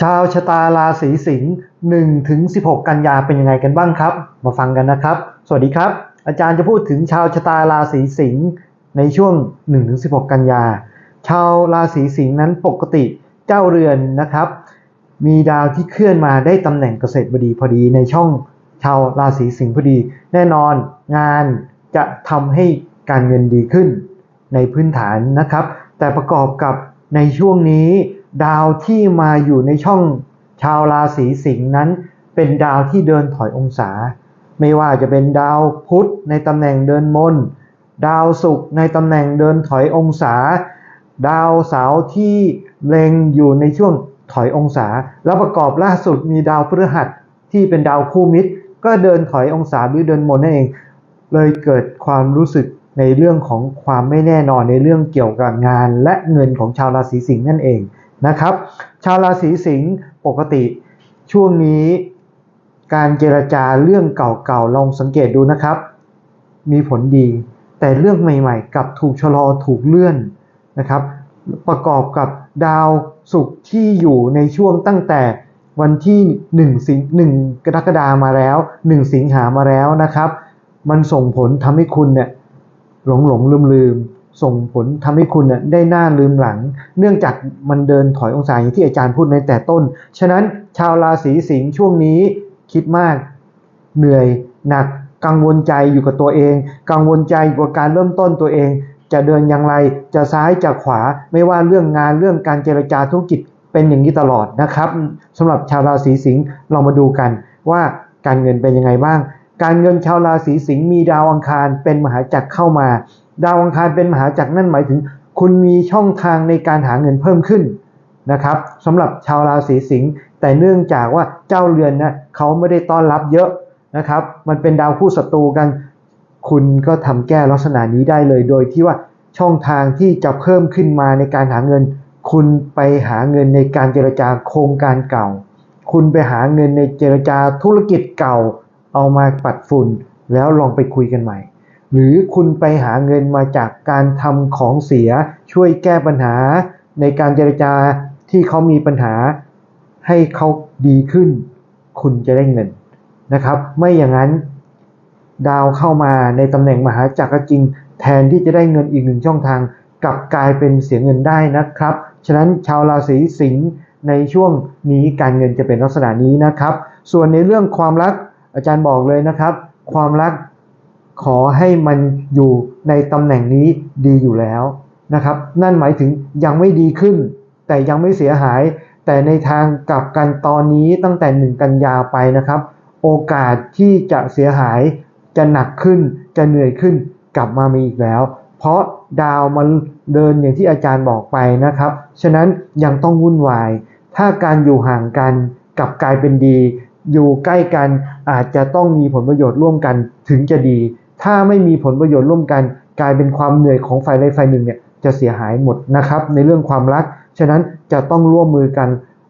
ชาวชะตาราศีสิงห์1ถึง16 กันยาเป็นยังไงกันบ้างครับ มาฟังกันนะครับ สวัสดีครับ อาจารย์จะพูดถึงชาวชะตาราศีสิงห์ในช่วง1ถึง16 กันยา ชาวราศีสิงห์นั้นปกติเจ้าเรือนนะครับ มีดาวที่เคลื่อนมาได้ตำแหน่งเกษตรบดีพอดีในช่องชาวราศีสิงห์พอดี แน่นอนงานจะทำให้การเงินดีขึ้นในพื้นฐานนะครับ แต่ประกอบกับในช่วงนี้ ดาวที่มาอยู่ในช่องชาวราศีสิงห์นั้น เป็นดาวที่เดินถอยองศา ไม่ว่าจะเป็นดาวพุธในตำแหน่งเดินมน ดาวศุกร์ในตำแหน่งเดินถอยองศา ดาวเสาร์ที่เล็งอยู่ในช่วงถอยองศา แล้วประกอบล่าสุดมีดาวพฤหัสที่เป็นดาวคู่มิตร ก็เดินถอยองศาหรือเดินมนนั่นเอง เลยเกิดความรู้สึกในเรื่องของความไม่แน่นอนในเรื่องเกี่ยวกับงาน และเงินของชาวราศีสิงห์นั่นเอง นะครับ ชาวราศีสิงห์ปกติช่วงนี้การเจรจาเรื่องเก่าๆลองสังเกตดูนะครับ มีผลดี แต่เรื่องใหม่ๆกลับถูกชะลอถูกเลื่อนนะครับ ประกอบกับดาวศุกร์ที่อยู่ในช่วงตั้งแต่วันที่1สิงหนึ่งกรกฎามาแล้ว 1 สิงหามาแล้วนะครับ มันส่งผลทำให้คุณเนี่ยหลงหลงลืมลืม ส่งผลทำให้คุณได้หน้าลืมหลัง เนื่องจากมันเดินถอยองศาอย่างที่อาจารย์พูดในแต่ต้น ฉะนั้นชาวราศีสิงห์ช่วงนี้คิดมากเหนื่อยหนักกังวลใจอยู่กับตัวเอง กังวลใจกับการเริ่มต้นตัวเอง จะเดินอย่างไรจะซ้ายจะขวาไม่ว่าเรื่องงานเรื่องการเจรจาธุรกิจเป็นอย่างนี้ตลอดนะครับสำหรับชาวราศีสิงห์เรามาดูกันว่าการเงินเป็นยังไงบ้าง การเงินชาวราศีสิงห์มีดาวอังคารเป็นมหาจักรเข้ามา ดาวอังคารเป็นมหาจักรนั่นหมายถึง คุณมีช่องทางในการหาเงินเพิ่มขึ้นนะครับสำหรับชาวราศีสิงห์แต่เนื่องจากว่าเจ้าเรือนนะเขาไม่ได้ต้อนรับเยอะนะครับ มันเป็นดาวคู่ศัตรูกัน คุณก็ทำแก้ลักษณะนี้ได้เลย โดยที่ว่าช่องทางที่จะเพิ่มขึ้นมาในการหาเงิน คุณไปหาเงินในการเจรจาโครงการเก่า คุณไปหาเงินในเจรจาธุรกิจเก่า เอามาปัดฝุ่น แล้วลองไปคุยกันใหม่ หรือคุณไปหาเงินมาจากการทำของเสียช่วยแก้ปัญหา ในการเจรจาที่เขามีปัญหา ให้เขาดีขึ้น คุณจะได้เงินนะครับ ไม่อย่างนั้นดาวเข้ามาในตำแหน่งมหาจักรจริง แทนที่จะได้เงินอีกหนึ่งช่องทาง กลับกลายเป็นเสียเงินได้นะครับ ฉะนั้นชาวราศีสิงห์ในช่วงนี้การเงินจะเป็นลักษณะนี้นะครับ ส่วนในเรื่องความรักอาจารย์บอกเลยนะครับ ความรัก ขอให้มันอยู่ในตำแหน่งนี้ดีอยู่แล้วนะครับ นั่นหมายถึงยังไม่ดีขึ้น แต่ยังไม่เสียหาย แต่ในทางกลับกันตอนนี้ตั้งแต่หนึ่งกันยาไปนะครับ โอกาสที่จะเสียหายจะหนักขึ้นจะเหนื่อยขึ้นกลับมามีอีกแล้ว เพราะดาวมันเดินอย่างที่อาจารย์บอกไปนะครับ ฉะนั้นยังต้องวุ่นวาย ถ้าการอยู่ห่างกันกลับกลายเป็นดี อยู่ใกล้กันอาจจะต้องมีผลประโยชน์ร่วมกันถึงจะดี ถ้าไม่มีผลประโยชน์ร่วมกัน กลายเป็นความเหนื่อยของฝ่ายใดฝ่ายหนึ่งเนี่ยจะเสียหายหมดนะครับ ในเรื่องความรัก ฉะนั้นจะต้องร่วมมือกัน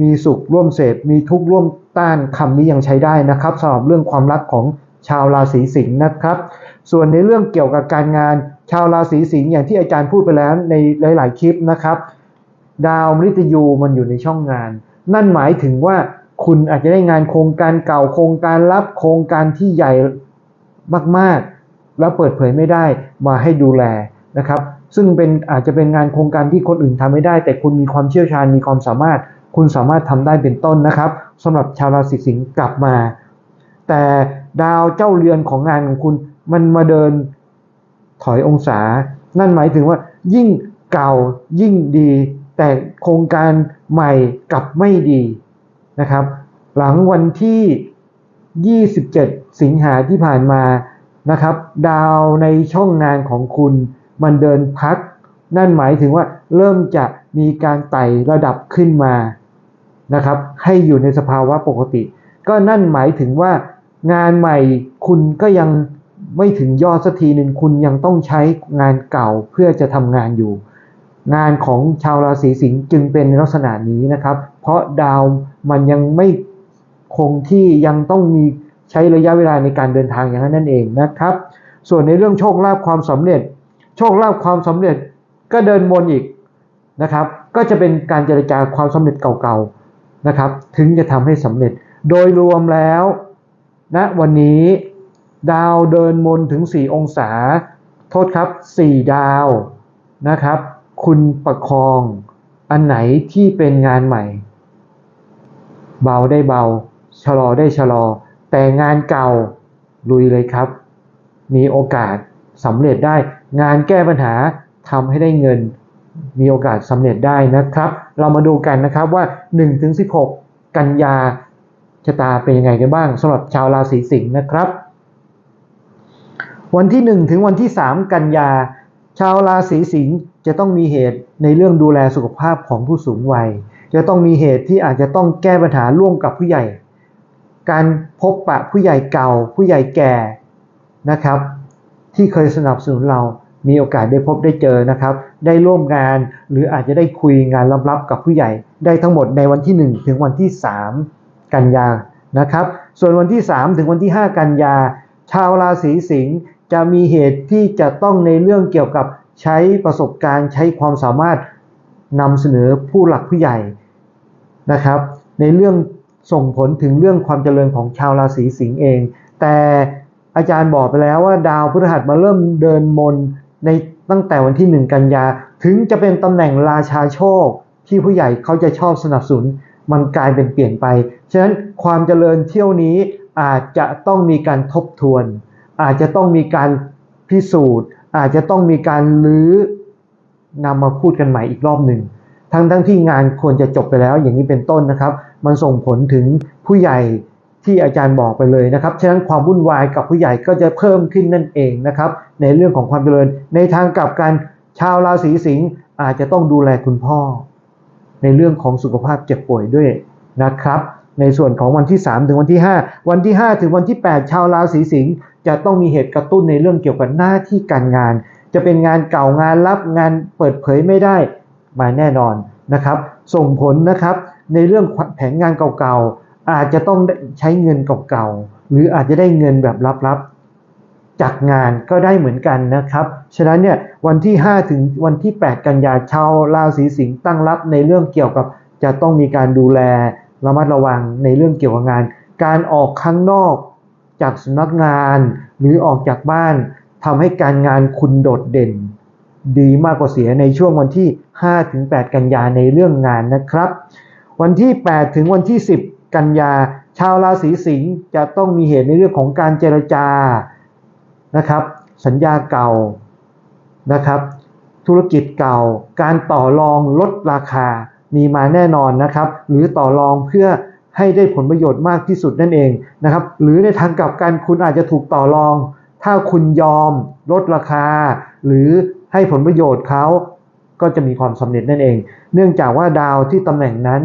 มีสุขร่วมเสพมีทุกข์ร่วมต้านคำนี้ยังใช้ได้นะครับสำหรับเรื่องความรักของชาวราศีสิงห์นะครับ ส่วนในเรื่องเกี่ยวกับการงาน ชาวราศีสิงห์อย่างที่อาจารย์พูดไปแล้วในหลาย ๆ คลิปนะครับ ดาวมฤตยูมันอยู่ในช่องงาน นั่นหมายถึงว่าคุณอาจจะได้งานโครงการเก่าโครงการรับโครงการที่ใหญ่มากๆ แล้วเปิดเผยไม่ได้มาให้ดูแลนะครับซึ่งเป็นอาจจะเป็นงานโครงการที่คนอื่นทำไม่ได้ แต่คุณมีความเชี่ยวชาญมีความสามารถ คุณสามารถทำได้เป็นต้นนะครับสำหรับชาวราศีสิงห์กลับมา แต่ดาวเจ้าเรือนของงานของคุณมันมาเดินถอยองศา นั่นหมายถึงว่ายิ่งเก่ายิ่งดี แต่โครงการใหม่กลับไม่ดีนะครับ หลังวันที่ 27 สิงหาที่ผ่านมา นะครับ ดาวในช่องงานของคุณมันเดินพัก นั่นหมายถึงว่าเริ่มจะมีการไต่ระดับขึ้นมานะครับ ให้อยู่ในสภาวะปกติ ก็นั่นหมายถึงว่างานใหม่คุณก็ยังไม่ถึงยอดสักทีหนึ่งคุณยังต้องใช้งานเก่าเพื่อจะทำงานอยู่ งานของชาวราศีสิงห์จึงเป็นลักษณะนี้นะครับ เพราะดาวมันยังไม่คงที่ยังต้องมี ใช้ระยะเวลาในการเดินทางอย่างนั้นนั่นเองนะครับ ส่วนในเรื่องโชคลาภความสำเร็จ โชคลาภความสำเร็จก็เดินวนอีกนะครับ ก็จะเป็นการเจรจาความสำเร็จเก่าๆนะครับ ถึงจะทำให้สำเร็จ โดยรวมแล้วณนะวันนี้ดาวเดินมนถึง 4 องศา โทษครับ 4 ดาวนะครับ คุณประคองอันไหนที่เป็นงานใหม่ เบาได้เบา ชะลอได้ชะลอ แต่งานเก่าลุยเลยครับ มีโอกาสสำเร็จได้ งานแก้ปัญหาทำให้ได้เงิน มีโอกาสสำเร็จได้นะครับ เรามาดูกันนะครับว่า 1-16 กันยาชะตาเป็นยังไงกันบ้างสำหรับชาวราศีสิงห์นะครับ วันที่ 1 ถึงวันที่ 3 กันยา ชาวราศีสิงห์จะต้องมีเหตุในเรื่องดูแลสุขภาพของผู้สูงวัย จะต้องมีเหตุที่อาจจะต้องแก้ปัญหาร่วมกับผู้ใหญ่ การพบปะผู้ใหญ่เก่า ผู้ใหญ่แก่นะครับ ที่เคยสนับสนุนเรามีโอกาสได้พบได้เจอนะครับ ได้ร่วมงานหรืออาจจะได้คุยงานลับๆกับผู้ใหญ่ ได้ทั้งหมดในวันที่ 1 ถึงวันที่ 3 กันยานะครับ ส่วนวันที่ 3 ถึงวันที่ 5 กันยา ชาวราศีสิงห์จะมีเหตุที่จะต้องในเรื่องเกี่ยวกับใช้ประสบการณ์ใช้ความสามารถนำเสนอผู้หลักผู้ใหญ่นะครับ ในเรื่อง ส่งผลถึงเรื่องความเจริญของชาวราศีสิงห์เอง แต่อาจารย์บอกไปแล้วว่าดาวพฤหัสมาเริ่มเดินมนในตั้งแต่วันที่ 1 กันยา ถึงจะเป็นตำแหน่งราชาโชค ที่ผู้ใหญ่เขาจะชอบสนับสนุน มันกลายเป็นเปลี่ยนไป ฉะนั้นความเจริญเที่ยวนี้อาจจะต้องมีการทบทวน อาจจะต้องมีการพิสูจน์ อาจจะต้องมีการลื้อนำมาพูดกันใหม่อีกรอบหนึ่ง ทั้งทั้งที่งานควรจะจบไปแล้วอย่างนี้เป็นต้นนะครับ มันส่งผลถึงผู้ใหญ่ที่อาจารย์บอกไปเลยนะครับ ฉะนั้นความวุ่นวายกับผู้ใหญ่ก็จะเพิ่มขึ้นนั่นเองนะครับ ในเรื่องของความเจริญ ในทางกลับกันชาวราศีสิงห์อาจจะต้องดูแลคุณพ่อ ในเรื่องของสุขภาพเจ็บป่วยด้วยนะครับ ในส่วนของวันที่ 3 ถึงวันที่ 5 วันที่ 5 ถึงวันที่ 8 ชาวราศีสิงห์จะต้องมีเหตุกระตุ้นในเรื่องเกี่ยวกับหน้าที่การงาน จะเป็นงานเก่างานรับงานเปิดเผยไม่ได้ มาแน่นอนนะครับ ส่งผลนะครับในเรื่องแผนงานเก่าๆ อาจจะต้องใช้เงินเก่าๆ หรืออาจจะได้เงินแบบลับๆ จากงานก็ได้เหมือนกันนะครับ ฉะนั้นเนี่ยวันที่ 5 ถึงวันที่ 8 กันยาชาวราศีสิงห์ตั้งรับในเรื่องเกี่ยวกับจะต้องมีการดูแลระมัดระวังในเรื่องเกี่ยวกับงาน การออกข้างนอกจากสำนักงาน หรือออกจากบ้านทำให้การงานคุณโดดเด่น ดีมากกว่าเสียในช่วงวันที่5ถึง8กันยาในเรื่องงานนะครับ วันที่ 8 ถึงวันที่ 10 กันยา ชาวราศีสิงห์จะต้องมีเหตุในเรื่องของการเจรจานะครับ สัญญาเก่านะครับ ธุรกิจเก่า การต่อรองลดราคามีมาแน่นอนนะครับ หรือต่อรองเพื่อให้ได้ผลประโยชน์มากที่สุดนั่นเองนะครับ หรือในทางกลับกันคุณอาจจะถูกต่อรอง ถ้าคุณยอมลดราคา หรือ ให้ผลประโยชน์เขาก็จะมีความสำเร็จนั่นเอง เนื่องจากว่าดาวที่ตำแหน่งนั้น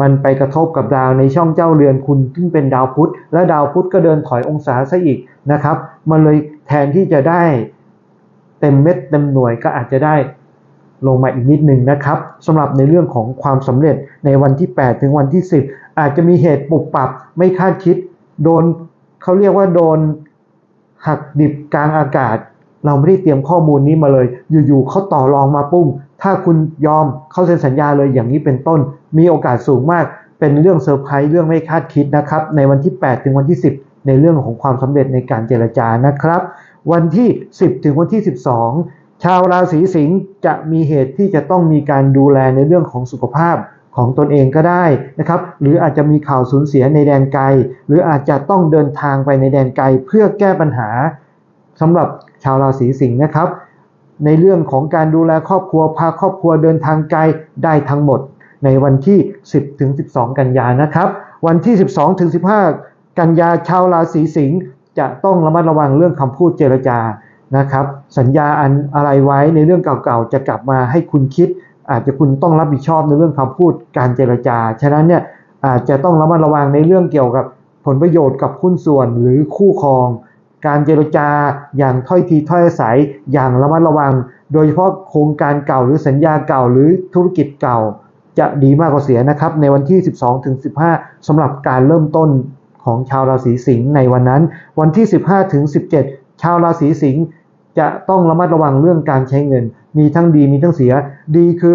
มันไปกระทบกับดาวในช่องเจ้าเรือนคุณซึ่งเป็นดาวพุธ และดาวพุธก็เดินถอยองศาซะอีกนะครับ มันเลยแทนที่จะได้เต็มเม็ดเต็มหน่วยก็อาจจะได้ลงมาอีกนิดนึงนะครับสำหรับในเรื่องของความสำเร็จในวันที่ 8 ถึงวันที่ 10 อาจจะมีเหตุปรับปรับไม่คาดคิด โดนเขาเรียกว่าโดนหักดิบกลางอากาศ เราไม่ได้เตรียมข้อมูลนี้มาเลย อยู่ๆเขาต่อรองมาปุ้งถ้าคุณยอมเข้าเซ็นสัญญาเลยอย่างนี้เป็นต้น มีโอกาสสูงมาก เป็นเรื่องเซอร์ไพรส์เรื่องไม่คาดคิดนะครับ ในวันที่ 8 ถึงวันที่ 10 ในเรื่องของความสำเร็จในการเจรจานะครับ วันที่ 10 ถึงวันที่ 12 ชาวราศีสิงห์จะมีเหตุที่จะต้องมีการดูแลในเรื่องของสุขภาพของตนเองก็ได้นะครับ หรืออาจจะมีข่าวสูญเสียในแดนไกล หรืออาจจะต้องเดินทางไปในแดนไกลเพื่อแก้ปัญหาสำหรับ ชาวราศีสิงห์นะครับ ในเรื่องของการดูแลครอบครัวพาครอบครัวเดินทางไกลได้ทั้งหมด ในวันที่ 10ถึง12 กันยานะครับ วันที่ 12ถึง15 กันยาชาวราศีสิงห์จะต้องระมัดระวังเรื่องคำพูดเจรจานะครับ สัญญาอันอะไรไว้ในเรื่องเก่าๆ จะกลับมาให้คุณคิด อาจจะคุณต้องรับผิดชอบในเรื่องคำพูดการเจรจาฉะนั้นเนี่ยอาจจะต้องระมัดระวังในเรื่องเกี่ยวกับผลประโยชน์กับหุ้นส่วนหรือคู่ครอง การเจรจาอย่างถ้อยทีถ้อยอาศัยอย่างระมัดระวัง โดยเฉพาะโครงการเก่าหรือสัญญาเก่าหรือธุรกิจเก่า จะดีมากกว่าเสียนะครับ ในวันที่ 12ถึง15สำหรับการเริ่มต้นของชาวราศีสิงห์ในวันนั้น วันที่ 15ถึง17 ชาวราศีสิงห์จะต้องระมัดระวังเรื่องการใช้เงิน มีทั้งดีมีทั้งเสียดีคือ